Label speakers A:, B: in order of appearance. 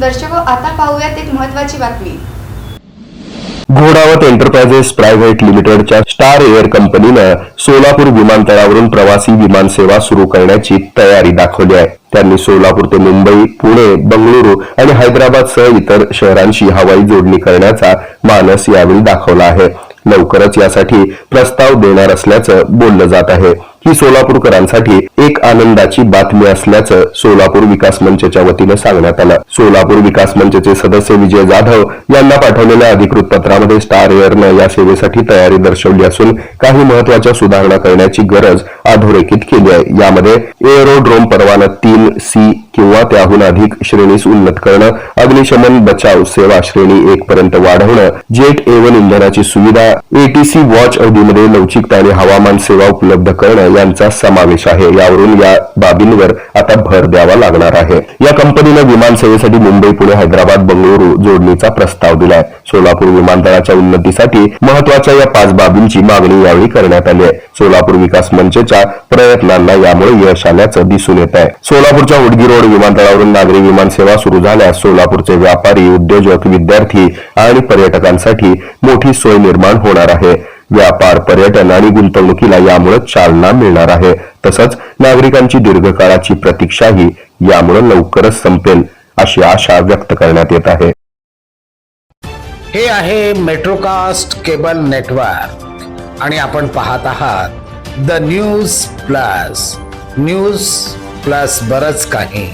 A: दर्शको आता पाहूयात एक महत्वाची बातमी.
B: घोडावत एंटरप्राइजेस प्रायव्हेट लिमिटेडच्या स्टार एअर कंपनीनं सोलापूर विमानतळावरून प्रवासी विमान सेवा सुरू करण्याची तयारी दाखवली आहे. त्यांनी सोलापूर ते मुंबई पुणे बंगळुरू आणि हैदराबाद सह इतर शहरांशी हवाई जोडणी करण्याचा मानस यावेळी दाखवला आहे. लवकरच यासाठी प्रस्ताव देणार असल्याचं बोललं जात आहे. ही सोलापूरकरांसाठी एक आनंदाची बातमी असल्याचं सोलापूर विकास मंचच्या वतीनं सांगण्यात आलं. सोलापूर विकास मंचचे सदस्य विजय जाधव यांना पाठवलेल्या अधिकृत पत्रामध्ये स्टार एअरनं या सेवेसाठी तयारी दर्शवली असून काही महत्त्वाच्या सुधारणा करण्याची गरज अधोरेखित केली आहे. यामध्ये एअरोड्रोम परवाना तीन सी किंवा त्याहून अधिक श्रेणीस उन्नत करणं अग्निशमन बचाव सेवा श्रेणी एक पर्यंत वाढवणं जेट एवन इंधनाची सुविधा एटीसी वॉच अवधीमध्ये लवचिकता आणि हवामान सेवा उपलब्ध करणं यांचा समावेश आहे. यावरून या बाबींवर आता भर द्यावा लागणार आहे. या कंपनीनं विमानसेवेसाठी मुंबई पुणे हैदराबाद बंगळुरू जोडणीचा प्रस्ताव दिलाय. सोलापूर विमानतळाच्या उन्नतीसाठी महत्त्वाच्या या पाच बाबींची मागणी यावेळी करण्यात आली आहे. सोलापूर विकास मंचच्या प्रयत्नांना यामुळे यश आल्याचं दिसून येत आहे. सोलापूरच्या उडगी रोड विमानतळावरून नागरी विमान सेवा सुरू झाल्यास सोलापूरचे व्यापारी उद्योजक विद्यार्थी आणि पर्यटकांसाठी मोठी सोय निर्माण होणार आहे. व्यापार पर्यटन आणि गुंतवणुकीला यामुळे चालना मिळणार आहे. तसंच नागरिकांची दीर्घकाळाची प्रतीक्षाही यामुळे लवकरच संपेल अशी आशा व्यक्त करण्यात येत आहे.
C: हे आहे मेट्रोकास्ट केबल नेटवर्क आणि आपण पाहत आहात the news plus news plus बरच काही.